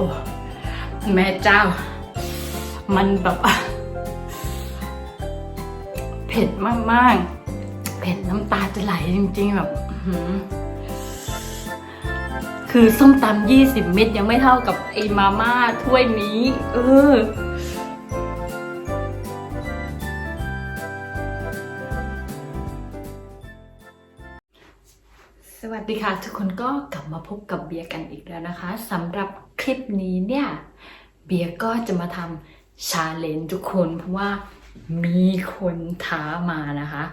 อ้แม่เจ้า มันแบบเผ็ดมากๆ เผ็ดน้ำตาจะไหลจริงๆ แบบคือส้มตำยี่สิบเม็ดยังไม่เท่ากับไอ้มาม่าถ้วยนี้ เออ วัสดีค่ะทุกคนก็กลับมาพบกับเบียร์กันอีกแล้วนะคะสำหรับคลิปนี้เนี่ย เบียร์ก็จะมาทำชาเลนจ์ทุกคน เพราะว่ามีคนท้ามานะคะ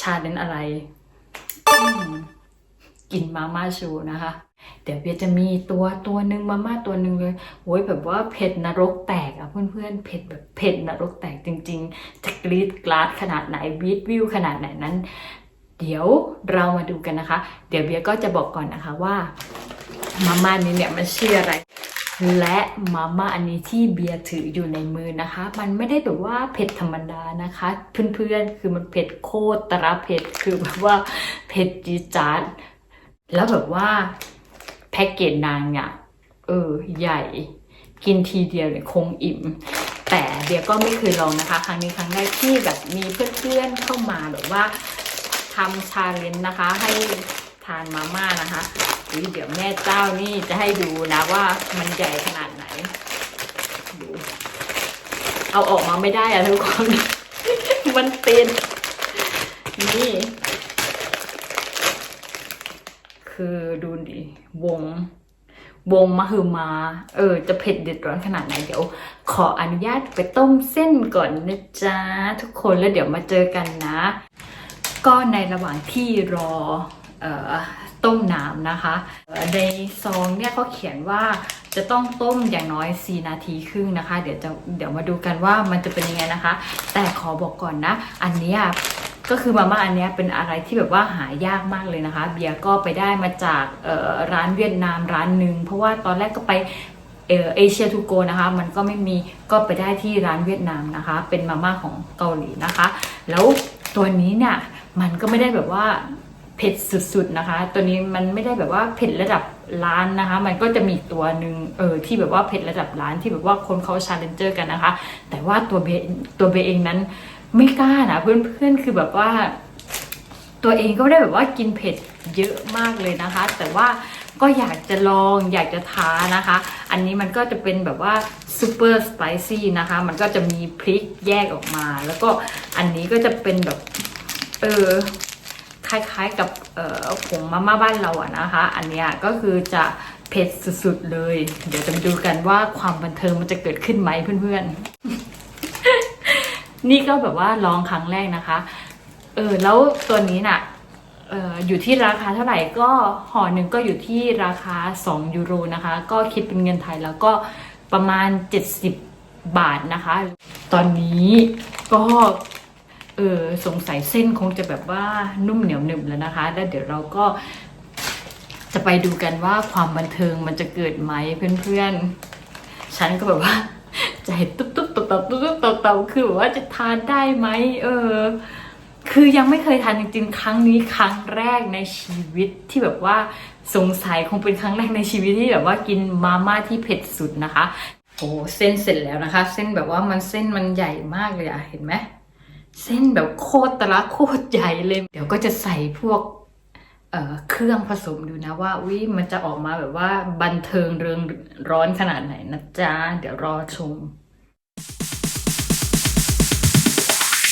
ชาเลนจ์อะไร กินมาม่าชูนะคะ เดี๋ยวเบียร์จะมีตัวตัวหนึ่งมาม่าตัวหนึ่งเลยโอ้ยแบบว่าเผ็ดนรกแตกอะเพื่อนๆเผ็ดแบบเผ็ดนรกแตกจริง ๆ จะกรีดกราดขนาดไหนวีดวิวขนาดไหนนั้น เดี๋ยวเรามาดูกันนะคะ เดี๋ยวเบียก็จะบอกก่อนนะคะว่ามาม่านี้เนี่ยมันชื่ออะไร และมาม่าอันนี้ที่เบียร์ถืออยู่ในมือนะคะ มันไม่ได้แบบว่าเผ็ดธรรมดานะคะ เพื่อนๆคือมันเผ็ดโคตรตระเผ็ดคือแบบว่าเผ็ดจีจาดแล้วแบบว่าแพ็กเกจนางเนี่ยเออใหญ่กินทีเดียวเนี่ยคงอิ่ม แต่เบียร์ก็ไม่เคยลองนะคะ ครั้งนี้ครั้งแรกที่แบบมีเพื่อนๆเข้ามาแบบว่า ทำชาเลนจ์นะคะ ให้ทานมาม่านะคะอุ๊ยเดี๋ยวแม่เจ้านี่จะให้ดูนะว่ามันใหญ่ขนาดไหนดูเอาออกมาไม่ได้อะทุกคน มันเป็นนี่ คือดูดิ วง วงมหึมา เออ จะเผ็ดเด็ดร้อนขนาดไหน เดี๋ยว ขออนุญาตไปต้มเส้นก่อนนะจ๊ะ ทุกคนแล้วเดี๋ยวมาเจอกันนะ ก็ในระหว่างที่รออต้มน้ำนะคะ ในซองเนี่ยเขาเขียนว่าจะต้องต้มอย่างน้อย 4 นาทีครึ่งนะคะ เดี๋ยวจะเดี๋ยวมาดูกันว่ามันจะเป็นยังไงนะคะ แต่ขอบอกก่อนนะ อันนี้ก็คือมาม่าอันนี้เป็นอะไรที่แบบว่าหายากมากเลยนะคะ เบียร์ก็ไปได้มาจากร้านเวียดนามร้านหนึ่งเพราะว่าตอนแรกก็ไปเอเอเชียทูโกนะคะ มันก็ไม่มีก็ไปได้ที่ร้านเวียดนามนะคะ เป็นมาม่าของเกาหลีนะคะ แล้วตัวนี้เนี่ย มันก็ไม่ได้แบบว่าเผ็ดสุดๆนะคะ ตัวนี้มันไม่ได้แบบว่าเผ็ดระดับร้านนะคะ มันก็จะมีตัวหนึ่งเออที่แบบว่าเผ็ดระดับร้านที่แบบว่าคนเขาชาเลนเจอร์กันนะคะ แต่ว่าตัวเบตัวเบเองนั้นไม่กล้านะเพื่อนๆคือแบบว่า ตัวเองก็ไม่ได้แบบว่ากินเผ็ดเยอะมากเลยนะคะ แต่ว่าก็อยากจะลองอยากจะท้านะคะ อันนี้มันก็จะเป็นแบบว่าซูเปอร์สไปซี่นะคะ มันก็จะมีพริกแยกออกมา แล้วก็อันนี้ก็จะเป็นแบบ เออคล้ายๆกับเออผงมาม่าบ้านเราอะนะคะ อันเนี้ยก็คือจะเผ็ดสุดๆเลย เดี๋ยวจะมาดูกันว่าความบันเทิงมันจะเกิดขึ้นไหมเพื่อนๆ นี่ก็แบบว่าลองครั้งแรกนะคะ เออแล้วตัวนี้น่ะอออยู่ที่ราคาเท่าไหร่ก็ห่อหนึ่งก็อยู่ที่ราคา 2 ยูโรนะคะ ก็คิดเป็นเงินไทยแล้วก็ประมาณ 70 บาทนะคะ ตอนนี้ก็ ออสงสัยเส้นคงจะแบบว่านุ่มเหนียวหนึบแล้วนะคะ แล้วเดี๋ยวเราก็จะไปดูกันว่าความบันเทิงมันจะเกิดไหมเพื่อนๆ ฉันก็แบบว่าใจตุ๊บตุ๊บตุ๊บตุ๊บตุ๊บตุ๊บตุ๊บตุ๊บคือแบบว่าจะทานได้ไหมเออ คือยังไม่เคยทานจริงๆ ครั้งนี้ครั้งแรกในชีวิตที่แบบว่าสงสัยคงเป็นครั้งแรกในชีวิตที่แบบว่ากินมาม่าที่เผ็ดสุดนะคะโอ้เส้นเสร็จแล้วนะคะ เส้นแบบว่ามันเส้นมันใหญ่มากเลยอะเห็นไหม เส้นแบบโคตรตะละโคตรใหญ่เลย เดี๋ยวก็จะใส่พวกเเครื่องผสมดูนะว่าวิมันจะออกมาแบบว่าบันเทิงเริงร้อนขนาดไหนนะจ๊ะ เดี๋ยวรอชม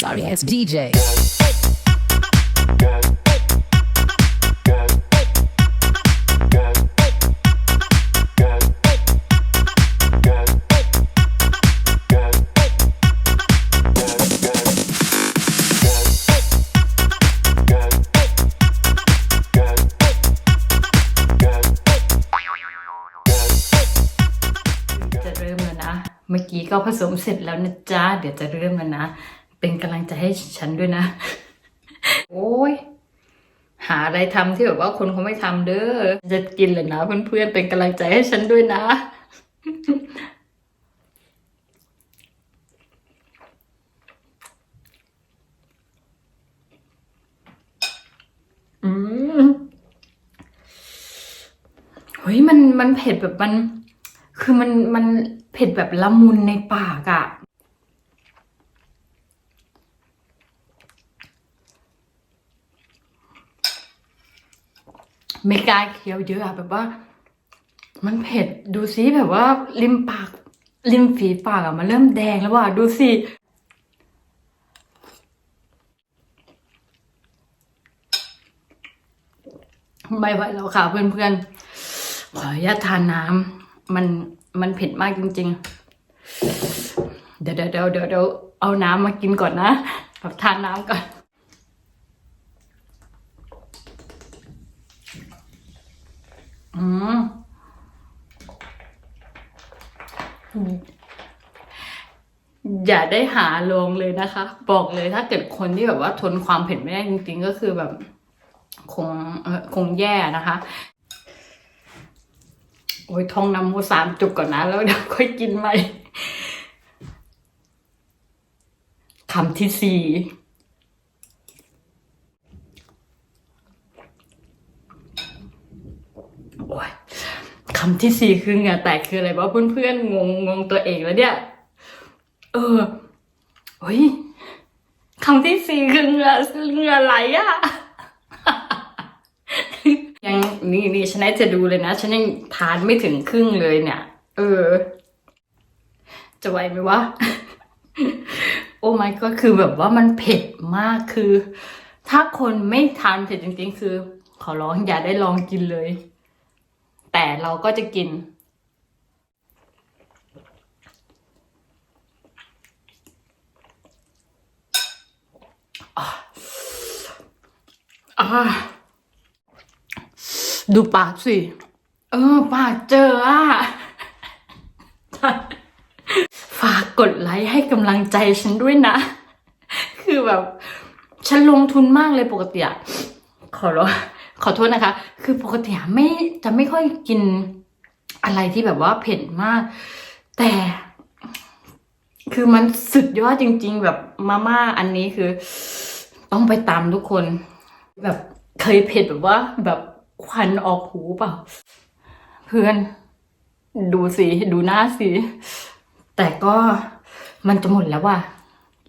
Sorry, it's DJ. แล้วนะ เมื่อกี้ก็ผสมเสร็จแล้วนะจ๊ะ เดี๋ยวจะเริ่มแล้วนะ เป็นกำลังใจให้ฉันด้วยนะ โอ้ยหาอะไรทำที่แบบว่าคนเขาไม่ทำเด้อ จะกินเลยนะ เพื่อนๆเป็นกำลังใจให้ฉันด้วยนะอืมเฮ้ยมันมันเผ็ดแบบมัน คือมันมันเผ็ดแบบละมุนในปากอะไม่กล้าเคี้ยวเยอะอะแบบว่า มันเผ็ดดูซิแบบว่าริมปาก ริมฝีปากอะมันเริ่มแดงแล้วว่ะดูสิไม่ไหวแล้วค่ะเพื่อนๆขออนุญาตทานน้ำ มันมันเผ็ดมากจริง ๆ เดี๋ยวเดี๋ยวเดี๋ยวเดี๋ยวเอาน้ำมากินก่อนนะแบบทานน้ำก่อนอืมอย่าได้หาลงเลยนะคะ บอกเลยถ้าเกิดคนที่แบบว่าทนความเผ็ดไม่ได้จริง ๆ ก็คือแบบ คงคงแย่นะคะ โอ้ยท่องนำโมสามจุกก่อนนะ แล้วเดี๋ยวค่อยกินใหม่คำที่สี่โอ้ยคำที่สี่คือเหงื่อแตกคืออะไรวะเพื่อนๆงงงงตัวเองแล้วเนี่ย เออเฮ้ยคำที่สี่คือเหงื่อเหงื่อไหลอะ นี่นี่ฉันจะดูเลยนะ ฉันยังทานไม่ถึงครึ่งเลยเนี่ย เออ จะไหวไหมวะ โอ้ไม่ก็คือแบบว่ามันเผ็ดมากคือ ถ้าคนไม่ทานเผ็ดจริง ๆ คือ ขอร้องอย่าได้ลองกินเลย แต่เราก็จะกินอ่า ดูปากสิ เออปากเจออะ ฝากกดไลค์ให้กำลังใจฉันด้วยนะ คือแบบ ฉันลงทุนมากเลยปกติอะขอรอขอโทษนะคะ คือปกติอะไม่จะไม่ค่อยกินอะไรที่แบบว่าเผ็ดมาก แต่ คือมันสุดยอดจริง ๆ แบบมาม่าอันนี้คือ ต้องไปตามทุกคน แบบเคยเผ็ดแบบว่าแบบ ควันออกหูเปล่า เพื่อน ดูสิ ดูหน้าสิ แต่ก็มันจะหมดแล้วว่ะ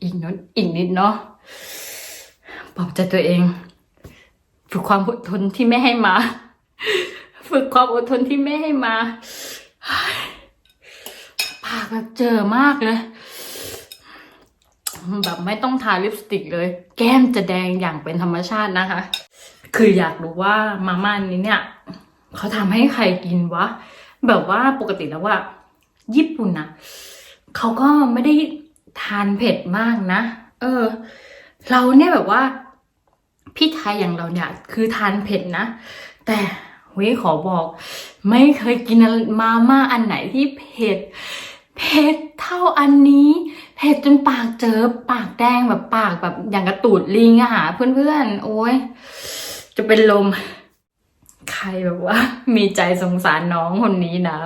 อีกนิดอีกนิดเนาะปลอบใจตัวเอง ฝึกความอดทนที่ไม่ให้มา ฝึกความอดทนที่ไม่ให้มาปากแบบเจอมากเลย แบบไม่ต้องทาลิปสติกเลย แก้มจะแดงอย่างเป็นธรรมชาตินะคะ คืออยากรู้ว่ามาม่านี้เนี่ยเขาทำให้ใครกินวะ แบบว่าปกติแล้วว่า ญี่ปุ่นนะเขาก็ไม่ได้ทานเผ็ดมากนะ เออ เราเนี่ยแบบว่า พี่ไทยอย่างเราเนี่ย คือทานเผ็ดนะ แต่เว้ยขอบอก ไม่เคยกินมาม่าอันไหนที่เผ็ดเผ็ดเท่าอันนี้เผ็ดจนปากเจอปากแดงแบบปากแบบอย่างกระตูดลิงอะหาเพื่อนๆ โอ้ย จะเป็นลม ใครแบบว่า มีใจสงสารน้องคนนี้นะ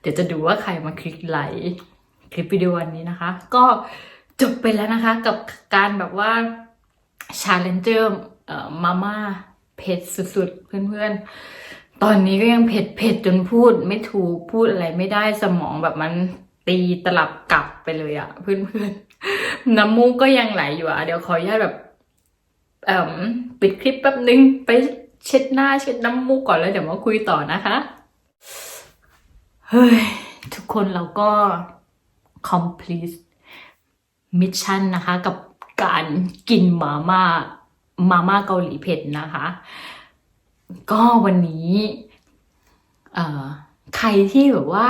เดี๋ยวจะดูว่าใครมาคลิกไลค์คลิปวิดีโอวันนี้นะคะ ก็จบไปแล้วนะคะ กับการแบบว่าชาเลนเจอร์เอ่อมาม่าเผ็ดสุดๆ เพื่อนๆ ตอนนี้ก็ยังเผ็ดเผ็ดจนพูดไม่ถูกพูดอะไรไม่ได้สมองแบบมันตีตลับกลับไปเลยอะเพื่อนๆ น้ำมูกก็ยังไหลอยู่อะเดี๋ยวขออนุญาตแบบ ปิดคลิปแป๊บนึงไปเช็ดหน้าเช็ดน้ำมูกก่อนแล้วเดี๋ยวมาคุยต่อนะคะ เฮ้ย ทุกคนเราก็ complete mission นะคะ กับการกินมาม่ามาม่าเกาหลีเผ็ดนะคะ ก็วันนี้เอใครที่แบบว่า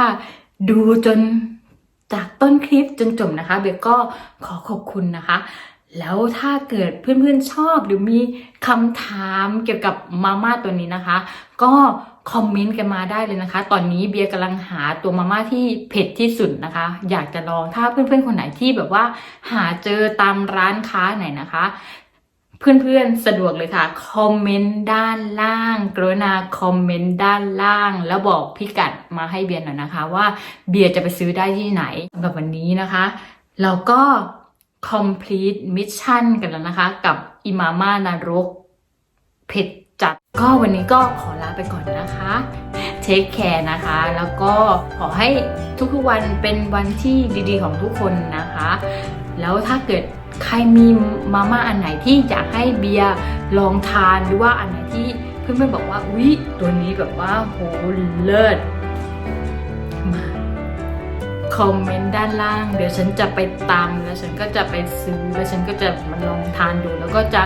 ดูจนจากต้นคลิปจนจบนะคะ เบลก็ขอขอบคุณนะคะ แล้วถ้าเกิดเพื่อนๆชอบหรือมีคำถามเกี่ยวกับมาม่าตัวนี้นะคะ ก็คอมเมนต์กันมาได้เลยนะคะ ตอนนี้เบียร์กำลังหาตัวมาม่าที่เผ็ดที่สุดนะคะ อยากจะลองถ้าเพื่อนๆคนไหนที่แบบว่า หาเจอตามร้านค้าไหนนะคะ เพื่อนๆสะดวกเลยค่ะคอมเมนต์ด้านล่างกรุณาคอมเมนต์ด้านล่าง แล้วบอกพิกัดมาให้เบียร์หน่อยนะคะ ว่าเบียร์จะไปซื้อได้ที่ไหนสำหรับวันนี้นะคะเราก็ complete mission กันแล้วนะคะ กับอิมาม่านรกเผ็ดจัด ก็วันนี้ก็ขอลาไปก่อนนะคะเทคแคร์นะคะ แล้วก็ขอให้ทุกๆวันเป็นวันที่ดีๆของทุกคนนะคะ แล้วถ้าเกิดใครมีมาม่าอันไหนที่อยากให้เบียร์ลองทานหรือว่าอันไหนที่เพื่อนๆบอกว่าอุ๊ยตัวนี้แบบว่าโหเลิศ คอมเมนต์ด้านล่าง เดี๋ยวฉันจะไปตามแล้วฉันก็จะไปซื้อแล้วฉันก็จะมาลองทานดู แล้วก็จะ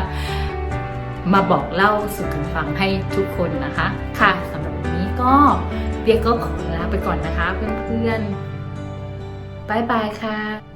มาบอกเล่าสู่กันฟังให้ทุกคนนะคะ ค่ะสำหรับวันนี้ก็เบียกก็ขอลาไปก่อนนะคะ เพื่อนๆบายบายค่ะ